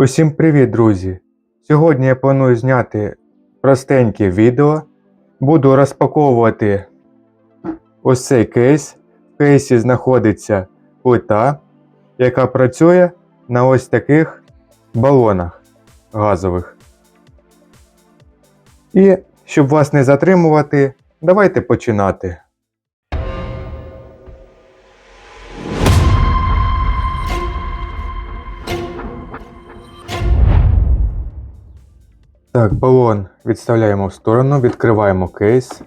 Усім привіт, друзі! Сьогодні я планую зняти простеньке відео. Буду розпаковувати ось цей кейс. В кейсі знаходиться плита, яка працює на ось таких балонах газових. І щоб вас не затримувати, давайте починати. Балон відставляємо в сторону, відкриваємо кейс.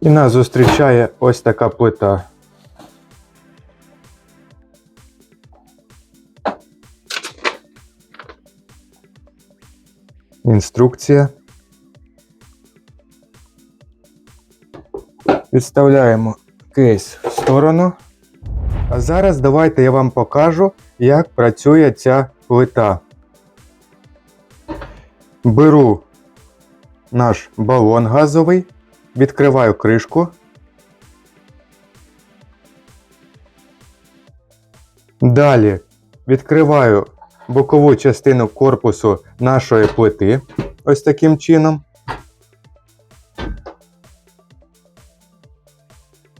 І нас зустрічає ось така плита. Інструкція. Відставляємо кейс в сторону. А зараз давайте я вам покажу, як працює ця плита. Беру наш балон газовий, відкриваю кришку. Далі відкриваю бокову частину корпусу нашої плити ось таким чином.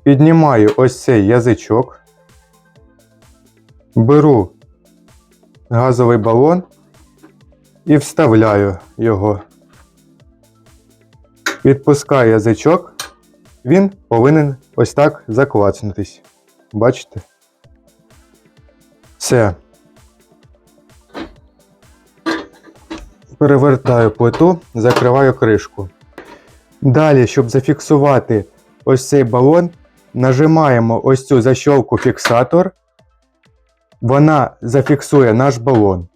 Піднімаю ось цей язичок. Беру газовий балон і вставляю його. Відпускаю язичок, він повинен ось так заклацнутись. Бачите? Все. Перевертаю плиту, закриваю кришку. Далі, щоб зафіксувати ось цей балон, нажимаємо ось цю защолку фіксатор. Вона зафіксує наш балон.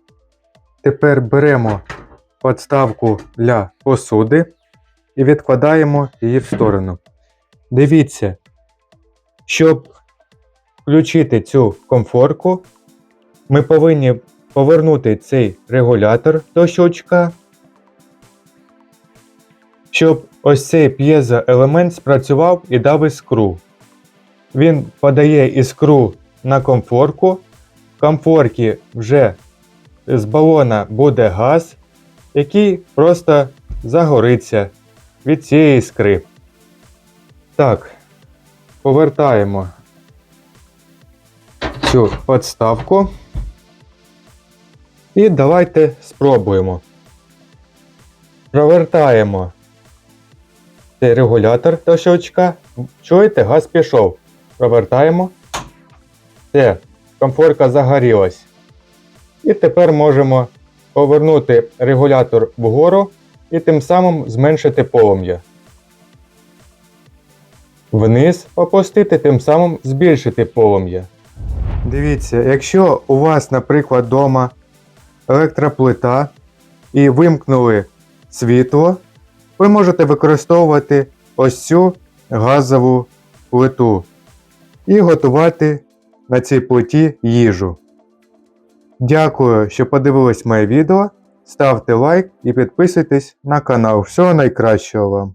Тепер беремо подставку для посуди і відкладаємо її в сторону. Дивіться, щоб включити цю комфорку, ми повинні повернути цей регулятор до щучка, щоб ось цей п'єзоелемент спрацював і дав іскру. Він подає іскру на комфорку. В комфорці вже з балона буде газ, який просто загориться від цієї іскри. Так, повертаємо цю подставку. І давайте спробуємо. Провертаємо цей регулятор до щелчка. Чуєте, газ пішов. Провертаємо. Все, комфорка загорілась. І тепер можемо повернути регулятор вгору і тим самим зменшити полум'я. Вниз опустити, тим самим збільшити полум'я. Дивіться, якщо у вас, наприклад, вдома електроплита і вимкнули світло, ви можете використовувати ось цю газову плиту і готувати на цій плиті їжу. Дякую, що подивились моє відео. Ставте лайк і підписуйтесь на канал. Всього найкращого вам!